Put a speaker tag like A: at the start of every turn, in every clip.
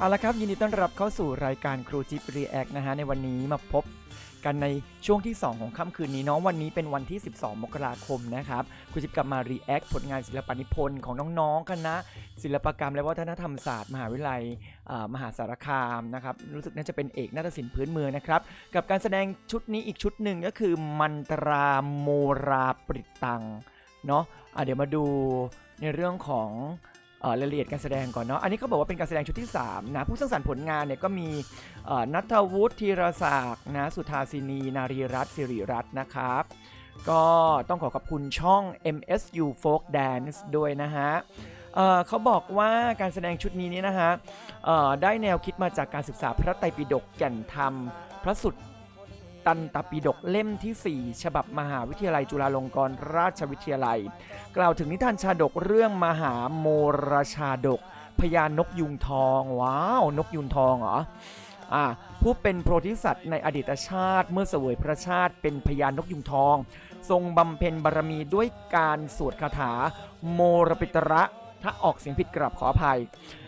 A: เอาละครับยินดีต้อนรับเข้าสู่รายการครูจิปรีแอคนะฮะในวันนี้มาพบกันในช่วงที่ 2 ของค่ำคืนนี้เน้องวันนี้เป็นวันที่ 12 มกราคมนะครับครูจิปกลับมารีแอคผลงานศิลปนิพนธ์ของน้องๆคณะศิลปกรรมและวัฒนธรรมศาสตร์มหาวิทยาลัยมหาสารคามนะครับรู้สึกน่าจะเป็นเอกนาฏศิลป์พื้นเมืองนะครับกับการแสดงชุดนี้อีกชุดหนึ่งก็คือมันตราโมราปริตังเนาะอะเดี๋ยวมาดูในเรื่องของ รายละเอียดการแสดงก่อนเนาะ อันนี้เขาบอกว่าเป็นการแสดงชุดที่ 3 นะ ผู้สร้างสรรค์ผลงานเนี่ยก็มีนัทวุฒิธีรศักดิ์นะ สุธาสินี นารีรัตน์สิริรัตน์นะครับ ก็ต้องขอขอบคุณช่อง MSU Folk Dance ด้วยนะฮะเเขาบอกว่าการแสดงชุดนี้เนี่ยนะฮะได้แนวคิดมาจากการศึกษาพระไตรปิฎกแก่นธรรม พระสุด ตันตปิฎกเล่มที่ 4 ฉบับมหาวิทยาลัยจุฬาลงกรณราชวิทยาลัย กล่าวถึงนิทานชาดกเรื่องมหาโมรชาดกพญานกยุงทองว้าว นกยุงทองเหรออ่าผู้เป็นโพธิสัตว์ในอดีตชาติเมื่อเสวยพระชาติเป็นพญานกยุงทอง ทรงบำเพ็ญบารมีด้วยการสวดคาถา โมรปิตระถ้าออกเสียงผิดกราบขออภัย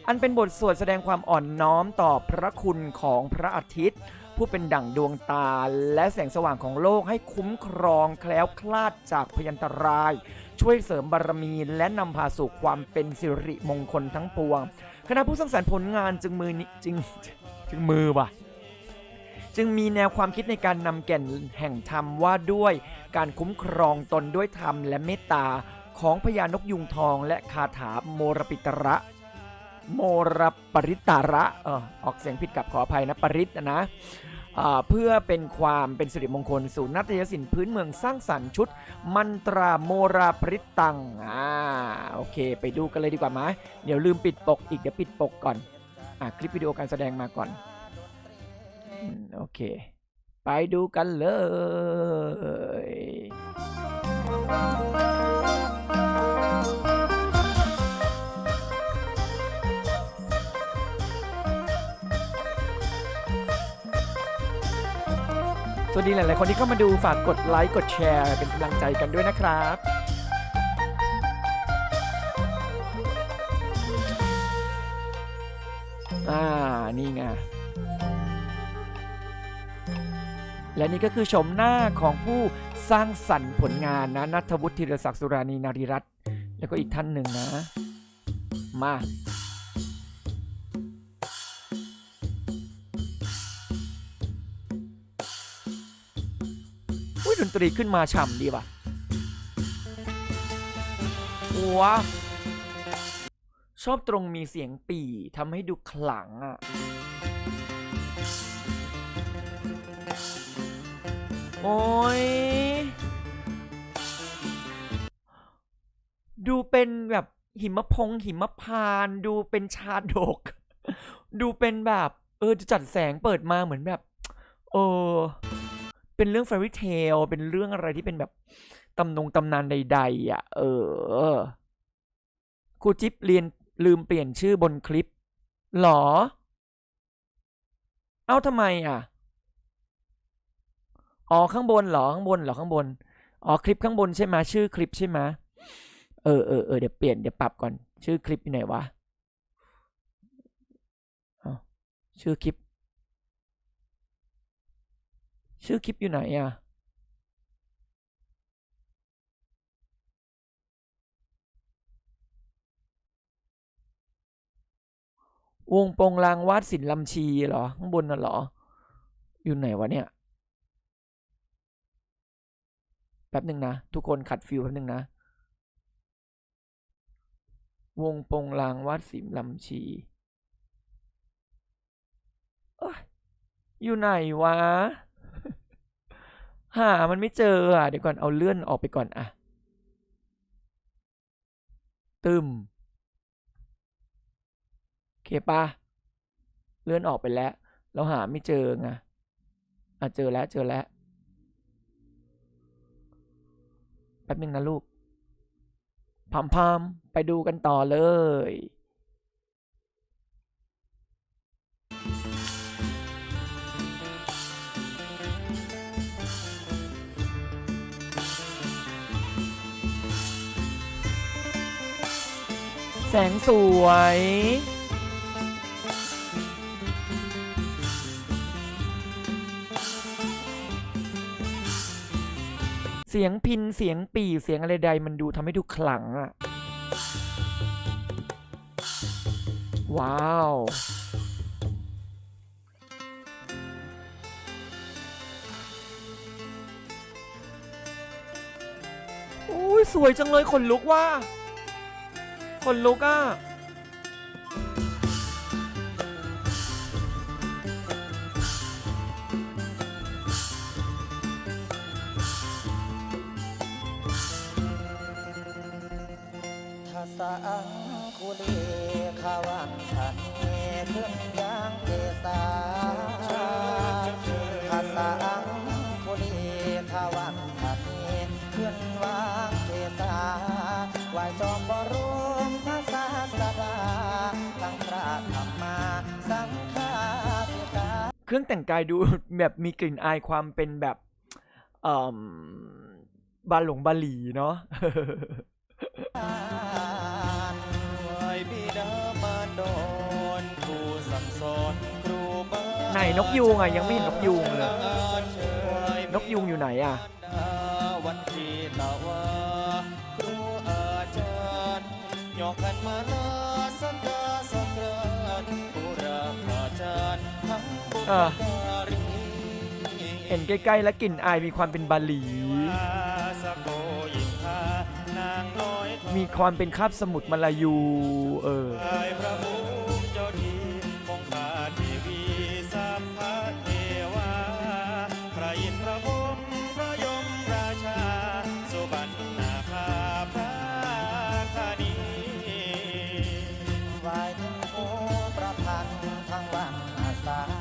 A: อันเป็นบทสวดแสดงความอ่อนน้อมต่อพระคุณของพระอาทิตย์ ผู้เป็นดั่งดวงตาและแสงสว่างของโลกให้คุ้มครองแคล้วคลาดจากพยันตราย ช่วยเสริมบารมีและนำพาสู่ความเป็นสิริมงคลทั้งปวง คณะผู้สร้างสรรค์ผลงานจึงมือนิจึงจึงมือว่ะจึงมีแนวความคิดในการนำแก่นแห่งธรรมว่าด้วยการคุ้มครองตนด้วยธรรมและเมตตาของพญานกยุงทองและคาถาโมรปิตระ โมรปริตาระอออกเสียงผิดกับขออภัยนะปริตนะนะเพื่อเป็นความเป็นสิริมงคลสู่นาฏยศิลป์พื้นเมืองสร้างสรรค์ชุด มันตราโมราปริตตังอ่าโอเค ไปดูกันเลยดีกว่าไหมเดี๋ยวลืมปิดปกอีกเดี๋ยวปิดปกก่อนอะคลิปวิดีโอการแสดงมาก่อนโอเค ไปดูกันเลย สวัสดีหลาย ๆ คนที่เข้ามาดูฝากกดไลค์กดแชร์เป็นกำลังใจกันด้วยนะครับอ่านี่ไงและนี่ก็คือชมหน้าของผู้สร้างสรรค์ผลงานนะนัทวุฒิธีรศักดิ์สุรานีนารีรัตน์แล้วก็อีกท่านหนึ่งนะ มา ดนตรีขึ้นมาฉ่ำดีว่ะว้าชอบตรงมีเสียงปี่ทำให้ดูขลังอะ โอ้ย ดูเป็นแบบหิมะพงหิมะพาน ดูเป็นชาดก ดูเป็นแบบ เออจะจัดแสงเปิดมาเหมือนแบบ เออ เป็นเรื่อง fairy tale เป็นเรื่องอะไรที่เป็นแบบตำนงตำนานใด ๆ อะ เออครูจิ๊บเรียนลืมเปลี่ยนชื่อบนคลิปหรอ เอ้าทำไมอะ อ๋อข้างบนหรอข้างบนหรอข้างบน อ๋อคลิปข้างบนใช่ไหมชื่อคลิปใช่ไหมเออเออเออเดี๋ยวเปลี่ยนเดี๋ยวปรับก่อน ชื่อคลิปอยู่ไหนวะอ้าวชื่อคลิป ชื่อคลิปอยู่ไหนอะวงโปงลางวาดศิลป์ลำชีเหรอ ข้างบนน่ะเหรอ อยู่ไหนวะเนี่ย แป๊บหนึ่งนะ ทุกคนขัดฟิลแป๊บหนึ่งนะ วงโปงลางวาดศิลป์ลำชีออยู่ไหนวะ หามันไม่เจออะเดี๋ยวก่อนเอาเลื่อนออกไปก่อนอะตึมโอเคปะเลื่อนออกไปแล้ว เราหาไม่เจอไงอะเจอแล้วเจอแล้วแป๊บนึงนะลูกพามพามไปดูกันต่อเลย แสงสวย เสียงพินเสียงปี่เสียงอะไรใดมันดูทำให้ดูขลังอะว้าวอุ้ยสวยจังเลยขนลุกว่า คนลุกอะ
B: ถ้าสาคุเเค
A: รื่องแต่งกายดูแบบมีกลิ่นอายความเป็นแบบเอ่อบาหลงบาหลีเนาะ
B: ไหวบิดามารดอนครูสั่งสอนครูบา
A: ไหนนกยูงอะยังไม่เห็นนกยูงเลย
B: เชิญ
A: นกยูงอยู่ไหนอะ
B: วันที่ตะวาครูอาจารย์ยกกันมา
A: เออเห็นใกล้ๆและกลิ่นอายมีความเป็นบาหลี มีความเป็นคาบสมุทรมาลายู เออ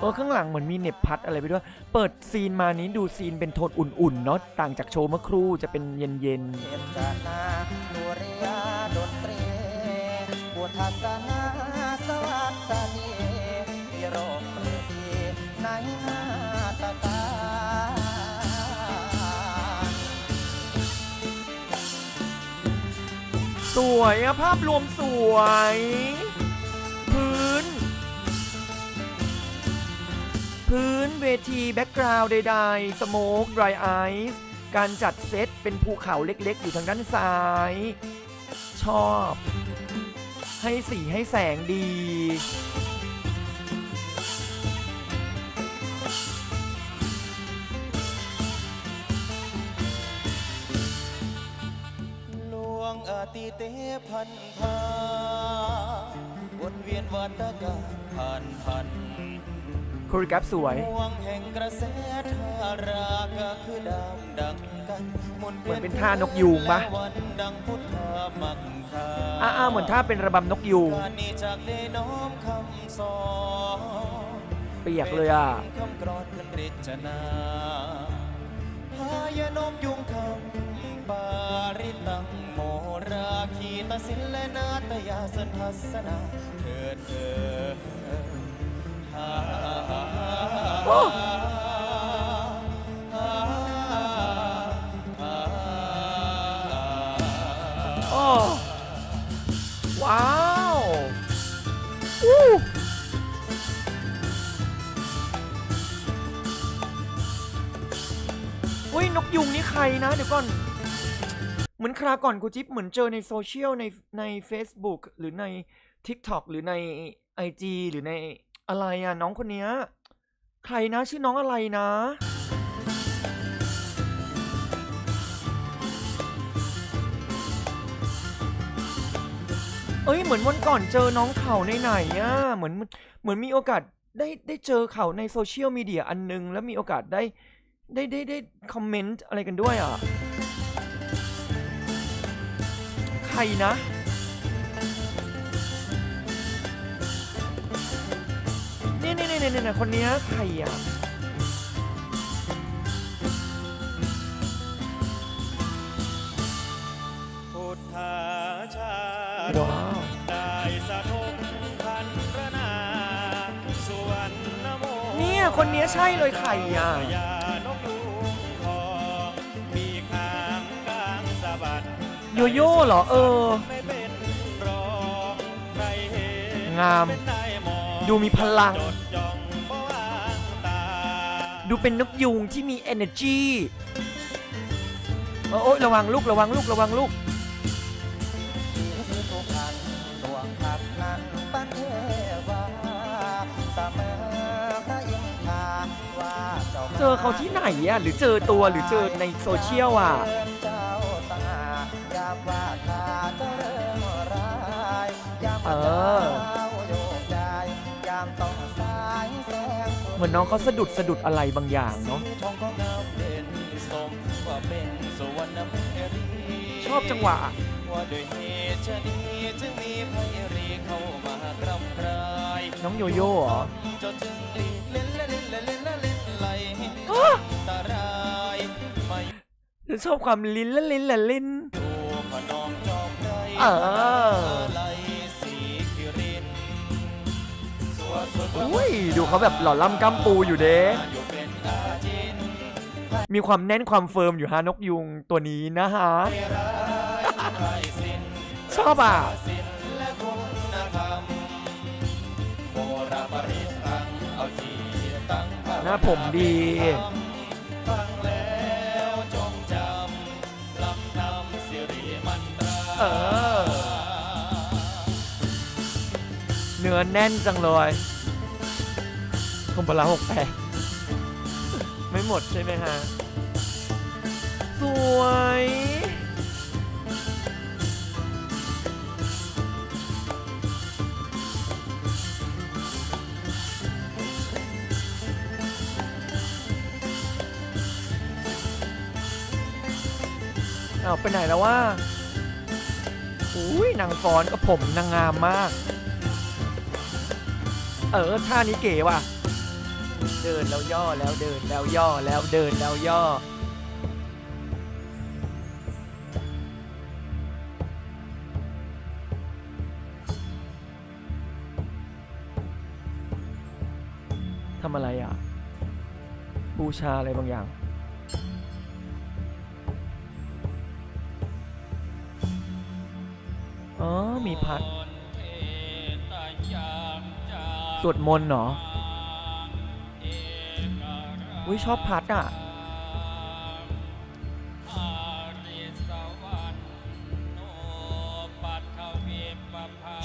B: เออ
A: ข้างหลังเหมือนมีเน็บพัดอะไรไปด้วย เปิดซีนมานี้ดูซีนเป็นโทนอุ่นๆเนาะต่างจากโชว์เมื่อครู่จะเป็นเย็น
B: เทพจานาดุริยาดนตรีพุทธศาสนาสวัสดีพิโรมปรีดีในนาตตา
A: ๆสวยอะภาพรวมสวย พื้นเวทีแบ็กกราวด์ใดๆ สโมกดรายไอซ์การจัดเซตเป็นภูเขาเล็กๆ อยู่ทางด้านซ้าย ชอบ ให้สีให้แสงดี
B: หลวงอาติเตพันพาวนเวียนวัฏการผ่านพัน
A: โคริกราฟสวย
B: ห่วงแห่งกระแสทาราก็คือดามดังกันหมุน
A: เหมือนเป็นท่านกยูงปะ
B: วันดังพุทธามักคา
A: อ้าๆเหมือนถ้าเป็นระบำนกยูง
B: การนี้จากได้น้อมคำสอน
A: เปียกเลยอะ
B: คำกรอนขึ้นริจนาพายนมยุงคำปาริตังโมราคีตศิลและนาตยาสันทัสนาเถิดเถิดฮ่าฮ่าฮ่า
A: โอ้โอ้ว้าวอู้เฮ้ยนกยุงนี่ใครนะ เดี๋ยวก่อน เหมือนคราก่อนกูจิ๊บเหมือนเจอในโซเชียลในใน Facebook หรือใน TikTok หรือใน IG หรือใน อะไรอะ น้องคนเนี้ย ใครนะชื่อน้องอะไรนะ เอ้ยเหมือนวันก่อนเจอน้องเขาในไหนอะเหมือนเหมือนมีโอกาสได้ได้เจอเขาในโซเชียลมีเดียอันนึง แล้วมีโอกาสได้ได้ได้ได้คอมเมนต์อะไรกันด้วยอะ ใครนะ เนี่ยเนี่ยเนี่ยเนี่ยคนเนี้ยใครอะ
B: พุทธาชา
A: ว้าว
B: ได้สะทกพันพระนาสุวรรณโม
A: เนี่ยคนเนี้ยใช่เลยใครอะ
B: ยานกยูงทองมีขางกลางสะบัด
A: โยโย่เหรอเออ
B: ไม่เป็นรองใครเห็น
A: งาม
B: เป็นได้มอง
A: ดูมีพลัง
B: ดู
A: เป็นนกยูงที่มี energy โอ้ยระวังลูกระวังลูกระวังลูก
B: เทวาเสมอพระอินทราว่าเจ้า
A: เจอเขาที่ไหนอะหรือเจอตัวหรือเจอในโซเชียลอะ
B: เห
A: มือนน้องเขาสะดุดสะดุดอะไรบางอย่างเนาะ
B: สีทองก็งามเด่นสมว่าเป็นสวรรณเมรี
A: ชอบจังหวะ
B: ว่าด้วยเหตุชนี้จึงมีไพรีเข้ามากรำไร
A: น้องโยโย่เหรอ
B: จนจึงลีกเล่นเล่นเล่นเล่นเล่นเล่นไหล
A: อ้า
B: ตารายมา
A: ฉันชอบความลิ้นละลิ้นละลิ้น
B: ดูขนองจอมไร
A: เออ อุ้ยดูเขาแบบหล่อล่ำกำปูอยู่เด้มีความแน่นความเฟิร์มอยู่ฮะนกยุงตัวนี้นะฮะ ชอบอะ
B: ศิลและคุณธรรมโบราณปะ
A: หน้าผมดีเออเนื้อแน่นจังเลย คมปลาหกแปดไม่หมดใช่ไหมฮะ สวย เอาไปไหนแล้วว่าอุ้ยนางฟ้อนกับผมนางงามมาก เออท่านี้เก๋ว่ะ ดินแล้วย่อแล้วเดินแล้วย่อแล้วเดินแล้วย่อ ทำอะไรอะ บูชาอะไรบางอย่าง อ๋อ มีพัด สวดมนต์เหรอ อุ้ยชอบพัดอะ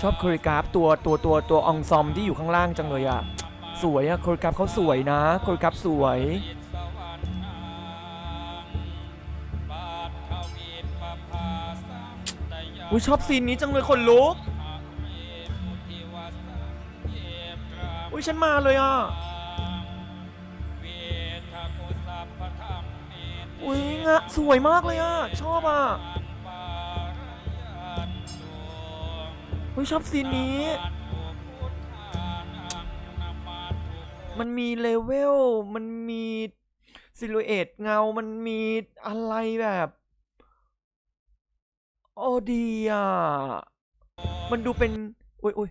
A: ชอบโคริกราฟตัวตัวตัวตัวองซอมที่อยู่ข้างล่างจังเลยอะ สวยอะโคริกราฟเขาสวยนะโคริกราฟสวยอุ้ยชอบซีนนี้จังเลยคนลุกอุ้ยฉันมาเลยอะ อะสวยมากเลยอะชอบอะอุ้ยชอบซีนนี้ มันมีเลเวล มันมีซิลูเอตเงา มันมีอะไรแบบโอ้ดีอะ มันดูเป็นโอ้ยโอ้ย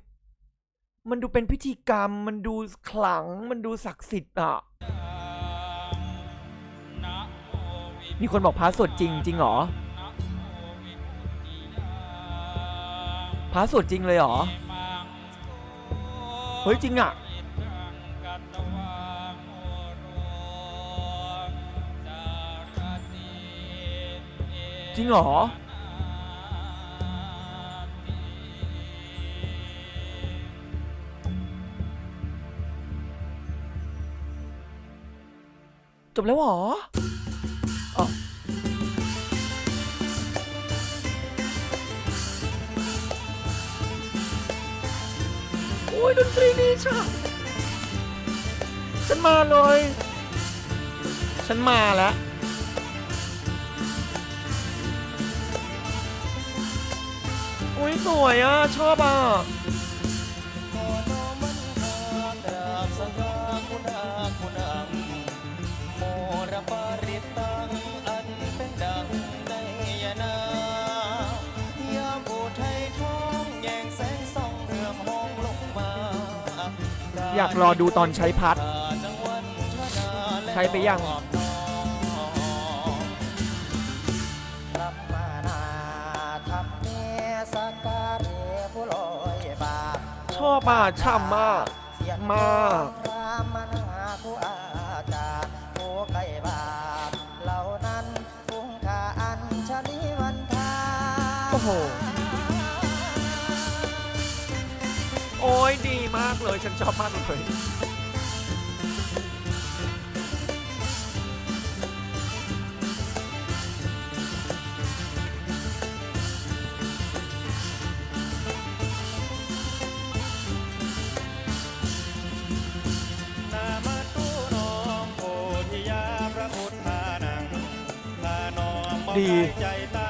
A: มันดูเป็นพิธีกรรม มันดูขลัง มันดูศักดิ์สิทธิ์อะ มีคนบอกพระสวดจริงจริงเหรอพระสวดจริงเลยเหรอ เฮ้ยจริงอะจริงเหรอจบแล้วเหรอ โอ้ยดนตรีดีช่ะฉันมาเลย ฉันมาแล้ว อุ้ยสวยอะ ชอบอะ
B: อยา
A: กรอดูตอนใช้พัด
B: จังหวัดชนาและ
A: ใช้ไปยัง
B: รับมานาทำเนสการเรผู้ลอยบาป
A: ชอบอะช่ำมาก
B: เสียง
A: มาก
B: เล
A: ยฉันชอบมากเลย
B: น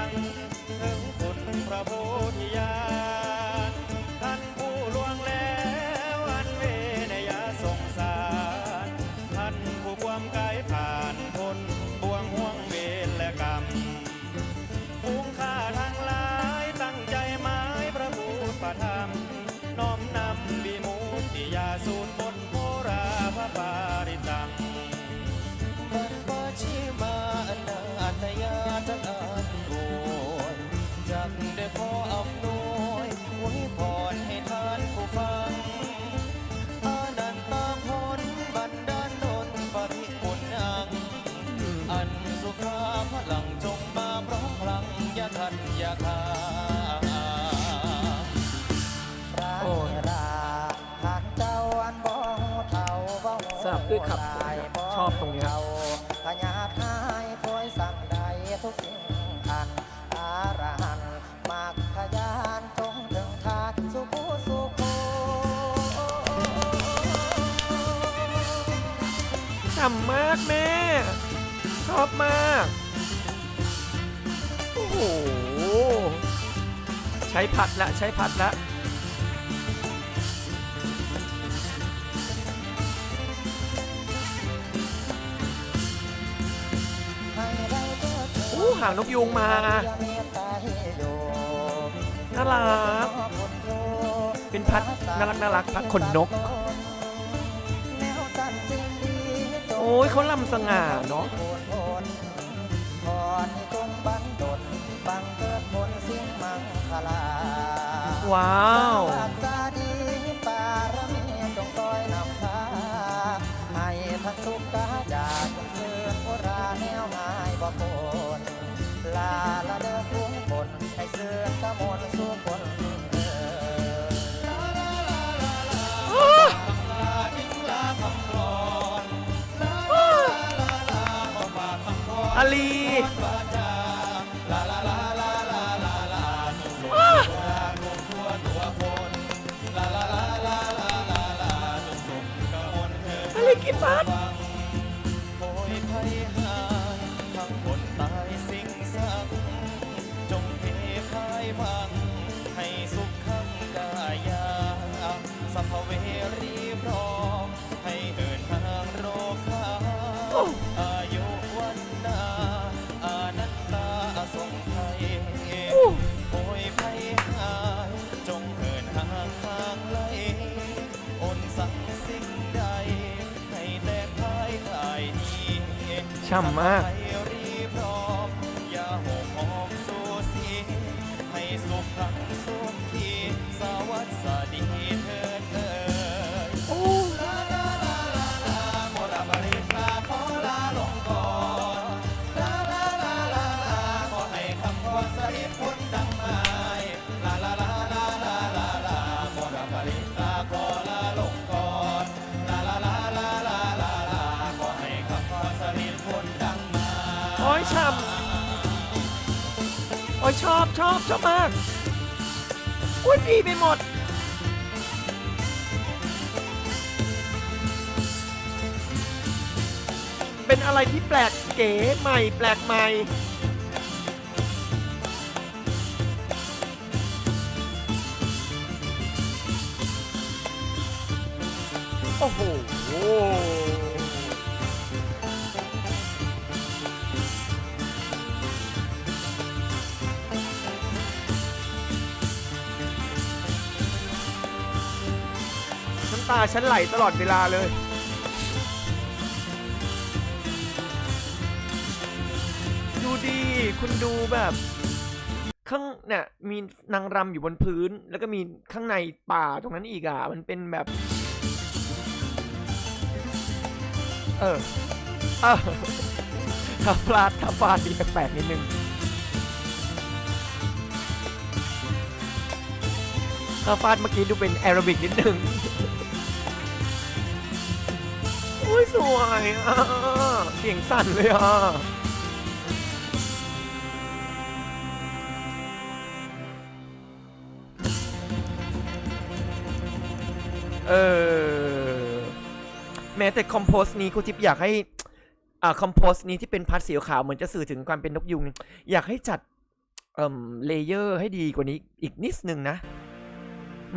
B: ยาคาโอ้ย ราทา
C: งเจ้าอันบ่เท่าบ่ฮู้
A: ทราบด้วยครับ
C: ได้
A: ชอบตรงนี้ย
C: เท่าพญาทายคอยสั่งใดทุกสิ่งอันอารหันมากขยานจงถึงทานสุขสุข
A: ฉ่ำมากแม่ ชอบมาก โอ้โห ใช้พัดละใช้พัดละ
C: ให้ได้เจอเธอ
A: อู้หางนกยูงมา น่ารัก เป็นพัดน่ารักน่ารักพัดขนนก โอ้ยเขาลำสง่าเนาะ ว้าว
C: ส
A: ช่ำมาก ชอบชอบชอบมากอุ้ยดีไปหมด เป็นอะไรที่แปลกเก๋ใหม่แปลกใหม่โอ้โหาฉันไหลตลอดเวลาเลย ดูดีคุณดูแบบข้างเนี่ยมีนางรำอยู่บนพื้น แล้วก็มีข้างในป่าตรงนั้นอีกอะ มันเป็นแบบ เออเออถ้าพลาดถ้าฟาดดีแปลกนิดนึงถ้าฟาดเมื่อกี้ดูเป็นแอโรบิกนิดนึง อุ้ยสวยอะเสียงสั่นเลยอะเออแม้แต่คอมโพสนี้ครูทิพย์อยากให้อ่าคอมโพสนี้ที่เป็นพัดสีขาวเหมือนจะสื่อถึงความเป็นนกยุง อยากให้จัดเอ่มเลเยอร์ให้ดีกว่านี้อีกนิดนึงนะ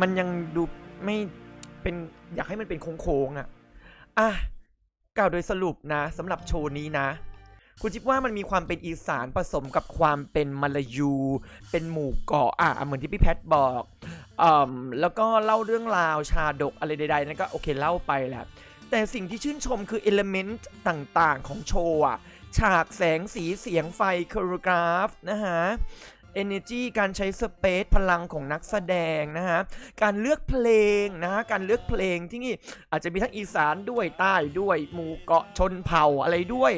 A: มันยังดูไม่เป็นอยากให้มันเป็นโค้งๆอะอะ กล่าวโดยสรุปนะสำหรับโชว์นี้นะ คุณจิบว่ามันมีความเป็นอีสานผสมกับความเป็นมลายู เป็นหมู่เกาะอะเหมือนที่พี่แพทบอกอแล้วก็เล่าเรื่องราวชาดกอะไรใดๆนั่นก็โอเคเล่าไปแหละแต่สิ่งที่ชื่นชมคือเอลเมนต์ต่างๆของโชว์อะฉากแสงสีเสียงไฟค o ร e กราฟนะฮะ energy การใช้สเปซพลังของนักแสดงนะฮะ การเลือกเพลงนะฮะ การเลือกเพลงที่นี่อาจจะมีทั้งอีสานด้วยใต้ด้วยหมู่เกาะชนเผ่าอะไรด้วย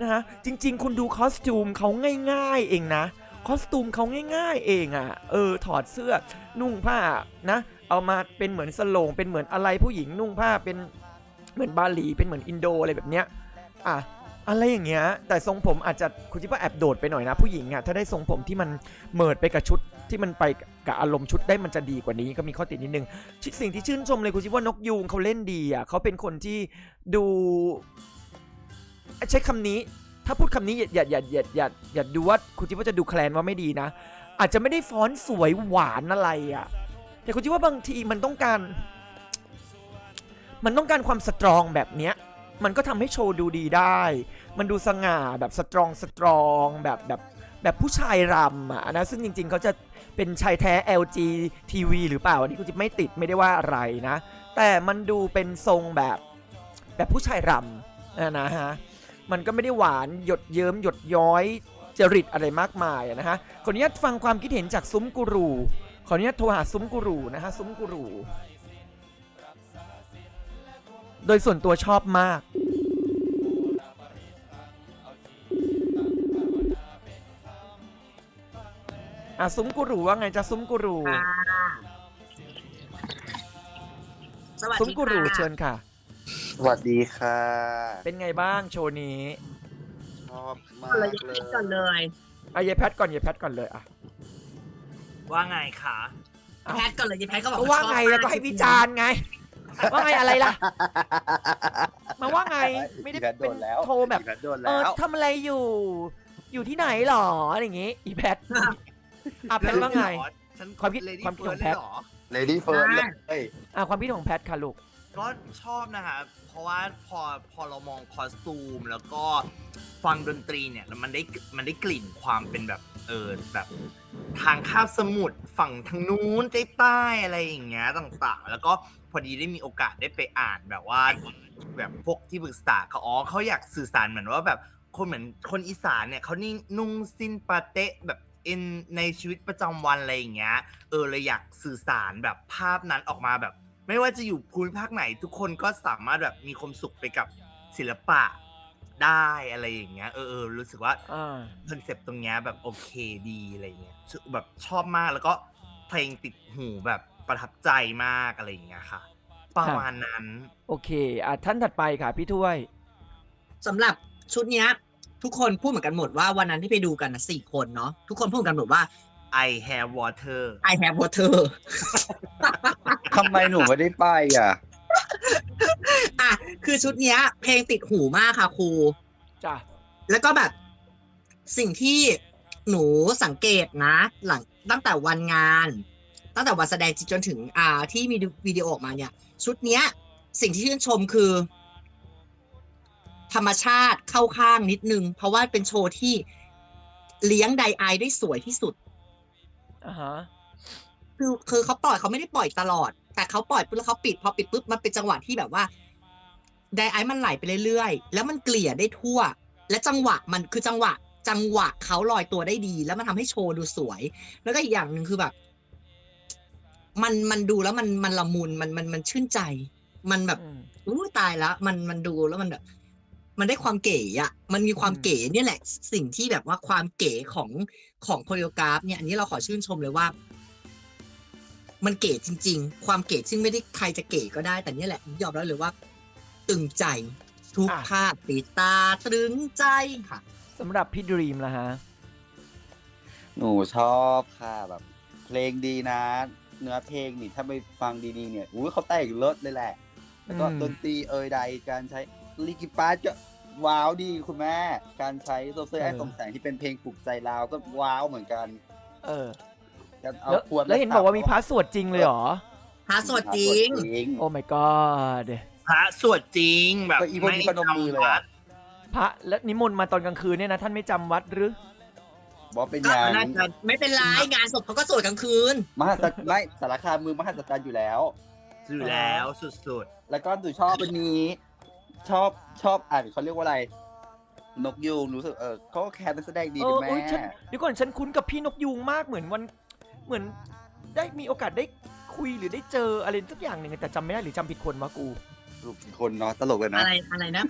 A: นะฮะ จริง ๆ คุณดูคอสตูมเขาง่าย ๆ เองนะ คอสตูมเขาง่าย ๆ เองอะ่ะ เออ ถอดเสื้อ นุ่งผ้านะ เอามาเป็นเหมือนสโลง เป็นเหมือนอะไรผู้หญิงนุ่งผ้า เป็นเหมือนบาหลี เป็นเหมือนอินโดอะไรแบบเนี้ย อะ อะไรอย่างเงี้ย แต่ทรงผมอาจจะคุณคิดว่าแอบโดดไปหน่อยนะผู้หญิงอะ่ะถ้าได้ทรงผมที่มันเมิดไปกับชุดที่มันไปกับอารมณ์ชุดได้มันจะดีกว่านี้ก็มีข้อตินิดนึง สิ่งที่ชื่นชมเลยคุณคิดว่านกยูงเขาเล่นดีอะเขาเป็นคนที่ดูใช้คำนี้ ถ้าพูดคำนี้อย่าอย่าอย่าอย่าอย่าอย่าดูว่าคุณคิดว่าจะดูแคลนว่าไม่ดีนะ อาจจะไม่ได้ฟ้อนสวยหวานอะไรอะแต่คุณคิดว่าบางทีมันต้องการ มันต้องการความสตรองแบบเนี้ย มันก็ทำให้โชว์ดูดีได้ มันดูสง่าแบบสตรองสตรองแบบแบบแบบผู้ชายรำอะนะซึ่งจริงๆ เขาจะเป็นชายแท้ LG TV หรือเปล่า อันนี้คุณจิ๊บไม่ติดไม่ได้ว่าอะไรนะ แต่มันดูเป็นทรงแบบแบบผู้ชายรำนะนะฮะ มันก็ไม่ได้หวานหยดเยิ้มหยดย้อยจริตอะไรมากมายนะฮะขออนุญาตฟังความคิดเห็นจากซุ้มกูรูขออนุญาตโทรหาซุ้มกูรูนะฮะซุ้มกูรู โดยส่วนตัวชอบมาก อะซุ้มกูรูว่าไงจะซุ้มกูรู
D: สวัส
A: ซุ้ม
D: ดี
A: กูรู
D: ค่ะ
A: เชิญค่ะ
E: สวัสดีค่ะ
A: เป็นไงบ้างโชว์นี้
E: ชอบมา
D: ก่อนเลย
E: กเลย
D: ก่อนเลย
A: อะเยายแพทก่อนเยายแพทก่อนเลยอะ
F: ว่าไงคะ
A: อ้าว
D: แพทก่อนเลยยายแพทก็บอก
A: ก็ว่าไงแล้วก็ให้วิจารณ์ไง ว่าไงอะไรล่ะ มาว่าไงไม่ได้
E: อีแพทโด
A: เป็น
E: นแล้ว
A: โทรแบบ
E: อีพทโดน
A: เอ
E: แล้
A: อ
E: ว
A: ทำอะไรอยู่ อยู่ที่ไหนหรออะไรอย่างงี้ อีแพทอะแพทว่าไง
F: ฉัน
A: ความคิด
F: Lady
A: ความคิดของแพท
F: First เลยเหรอ
E: เลดี้เฟิร์นเลย
A: อะความคิดของแพทค่ะลูก
F: ก็ชอบนะคะเพราะว่าพอพอเรามองคอสตูม แล้วก็ฟังดนตรีเนี่ยแล้วมันได้มันได้กลิ่นความเป็นแบบเออแบบทางคาบสมุทรฝั่งทางนู้นใต้ใต้อะไรอย่างเงี้ยต่างๆ แล้วก็พอดีได้มีโอกาสได้ไปอ่านแบบว่า แบบพวกที่ปรึกษาเขาอ๋อเขาอยากสื่อสารเหมือนว่าแบบคนเหมือนคนอีสานเนี่ยเขานี่นุ่งสิ้นปาเตะแบบเอ็นในชีวิตประจำวันอะไรอย่างเงี้ยเออเลยอยากสื่อสารแบบภาพนั้นออกมาแบบ ไม่ว่าจะอยู่ภูมิภาคไหนทุกคนก็สามารถแบบมีความสุขไปกับศิลปะได้อะไรอย่างเงี้ยเออเออรู้สึกว่า
A: อ่า
F: คอนเซปต์ตรงเนี้ยแบบโอเคดีอะไรเงี้ยชแบบชอบมากแล้วก็เพลงติดหูแบบประทับใจมากอะไรอย่างเงี้ยค่ะประมาณนั้น
A: โอเคอะท่านถัดไปค่ะพี่ถ้วย
D: สำหรับชุดเนี้ยทุกคนพูดเหมือนกันหมดว่าวันนั้นที่ไปดูกันนะสี่คนเนาะทุกคนพูดเหมือนกันหมดว่า
F: I have water
D: I have water
E: ทำไมหนูไม่ได้ไปอะ
D: อะ คือชุดเนี้ย เพลงติดหูมากค่ะครู
A: จ้ะ
D: แล้วก็แบบ สิ่งที่หนูสังเกตนะ หลังตั้งแต่วันงาน ตั้งแต่วันแสดงจนถึง อ่า ที่มีวิดีโอออกมาเนี่ย ชุดเนี้ย สิ่งที่ชื่นชมคือ ธรรมชาติเข้าข้างนิดนึง เพราะว่าเป็นโชว์ที่เลี้ยงไดไอได้สวยที่สุด
A: อ่าฮะ
D: คือคือเขาปล่อยเขาไม่ได้ปล่อยตลอด แต่เขาปล่อยปุ๊บแล้วเขาปิด พอปิดปุ๊บมันเป็นจังหวะที่แบบว่าไดไอซ์มันไหลไปเรื่อยๆ แล้วมันเกลี่ยได้ทั่ว และจังหวะมันคือจังหวะ จังหวะเขาลอยตัวได้ดี แล้วมันทำให้โชว์ดูสวย แล้วก็อีกอย่างหนึ่งคือแบบ มันมันดูแล้วมันมันละมุนมันมันมันชื่นใจ มันแบบ
A: อืม
D: อู้ตายแล้วมันมันดูแล้วมันแบบ มันได้ความเก๋อะมันมีความ
A: อืม
D: เก๋เนี่ยแหละ สิ่งที่แบบว่าความเก๋ของของโคโรกราฟเนี่ยอันนี้เราขอชื่นชมเลยว่า มันเก๋จริง ๆ ความเก๋ซึ่งไม่ได้ใครจะเก๋ก็ได้ แต่เนี่ยแหละยอมรับเลยว่า ตึงใจทุก
A: อะ
D: ภาคติดตาตรึงใจค่ะ
A: สำหรับพี่ดรีมล่ะฮะ
E: หนูชอบค่ะแบบ เพลงดีนะ เนื้อเพลงนี่ถ้าไปฟังดีๆเนี่ยอุ้ยเขาแต่งเลิศเลยแหละ แล้วก็
A: อืม
E: ดนตรีเอยใดการใช้ ลิกิปาร์ก็ว้าวดีคุณแม่ การใช้โซเซอร์แอคตรงแสงที่เป็นเพลงปลุกใจเราก็ว้าวเหมือนกัน
A: เออ
E: การเอา
A: แล้ว
E: ขวด
A: แล้วเห็นบอกว่ามีพาสวดจริงเลยเหรอ
D: พระสวดจริง
E: จริง
A: โอ้ my god
F: พระสวดจริงแบบ
E: ก็อีพวกนี้พนมมือเลยอะ
A: พระและนิมนต์มาตอนกลางคืนเนี่ยนะ ท่านไม่จำวัดหรือ
E: บอกเป็น
D: ก็
E: อย่าง
D: น่าจะไม่เป็นไร งานศพเขาก็สวดกลางคืน
E: มหัศจรรย์ไม่สารคามมือมหัศจรรย์อยู่แล้ว
F: อยู่แล้วสุด
E: แล้วก็หนูชอบวันนี้ ชอบชอบอ่านเขาเรียกว่าอะไร นกยูงรู้สึกเออเขาก็แคร์นักแสดงดี
A: เอ
E: ดี
A: อ
E: แม่
A: โอ้ยฉันเดี๋ยวก่อนฉันคุ้นกับพี่นกยูงมากเหมือนวันเหมือนได้มีโอกาสได้คุยหรือได้เจออะไรสักอย่างหนึ่งแต่จำไม่ได้หรือจำผิดคนวะกู
E: รูปกี่คนเนาะตลกเลยนะ
D: อะไรอะไรนะ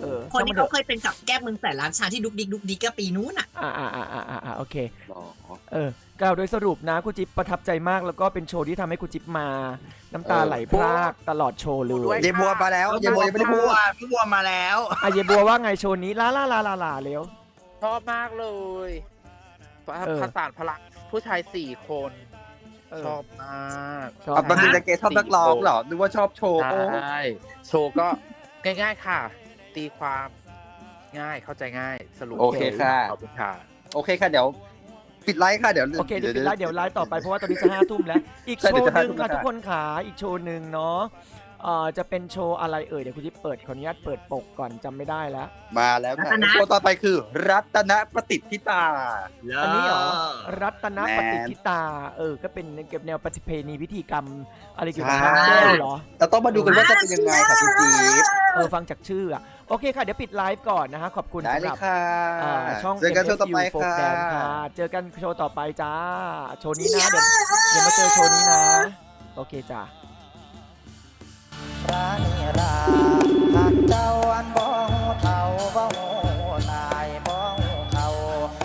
A: เออ
D: คนที่
A: ช่างมั
D: เขาเคยเป็นกับแก้มเมืองแต่ล้านชาที่ดุกดิกดุกดิกก็ปีนู้นอะ
A: อ่าอ่าอ่าอ่าอ่าอ่าโอเค
E: หรอ
A: เออกล่าวโดยสรุปนะคุณจิ๊บประทับใจมากแล้วก็เป็นโชว์ที่ทำให้คุณจิ๊บมา น้ำตาไหลพรากตลอดโชว์เลย
E: เยบัวมาแล้วเยบัวยังไม่ได้พูด
F: พี่บัวมาแล้ว
A: อายบัวว่าไงโชว์นี้ลาลาลาลาลาเร็ว
G: ชอบมากเลยผ
A: เออ
G: ผสานพลังผู้ชายสี่คน
A: เช
G: อบมาก
A: ชอบ
E: อะตอนนี้จะเกชอบนักร้องเหรอนึกว่าชอบโชว์
G: ใช
E: โอ้่
G: โชว์ก็ ง่ายๆค่ะ ตีความง่ายเข้าใจง่ายสรุป
E: โอเคค่ะ
G: ขอบคุณค่ะ
E: โอเคค่ะเดี๋ยว ปิดไลฟ์ค่ะเดี๋ยว
A: โอเคเดี๋ยวปิดไลฟ์เดี๋ยวไลฟ์ต่อไปเพราะว่าตอนนี้จะห้าทุ่มแล้ว อีก
E: ใช่
A: โช
E: เดี๋ยว
A: ว์
E: จะ
A: ห
E: ห้า
A: นึ่ง
E: ทุ่ม
A: ค่ะ
E: แล้ว
A: ทุกคนขาอีกโชว์หนึ่งเนาะเอ่อจะเป็นโชว์อะไรเอ่ยเดี๋ยวคุณจิ๊บเปิดขออนุญาตเปิดปกก่อนจำไม่ได้แล้ว
E: มาแล้วค่ะ
D: รัตนะ
E: ตัวต่อไปคือ รัตนประติทิตา
A: อันนี้เหรอรัตน
E: แมน
A: ปฏิทิตา เออ ก็เป็นเก็บแนวปฏิเพณีพิธีกรรมอะไรเกี่ยวกับ
E: ใช่
A: พระแก้วเหรอ
E: เราต้องมาดูกันว่าจะเป็นยังไงค่ะคุณจี๊บ
A: เออฟังจากชื่ออะ โอเคค่ะ เดี๋ยวปิดไลฟ์ก่อนนะฮะ ขอบคุณสำหรับช่อง
E: เจอกันชว์อไป
A: MFU โฟก
E: ค่แด
A: นค่ะ เจอกันโชว์ต่อไปจ้า โชว์นี้นะ เดี๋ยวเดี๋ยวมาเจอโชว์นี้นะ โอเคจ้า
C: รานีราากเจ้าอันบ่เท่าบ่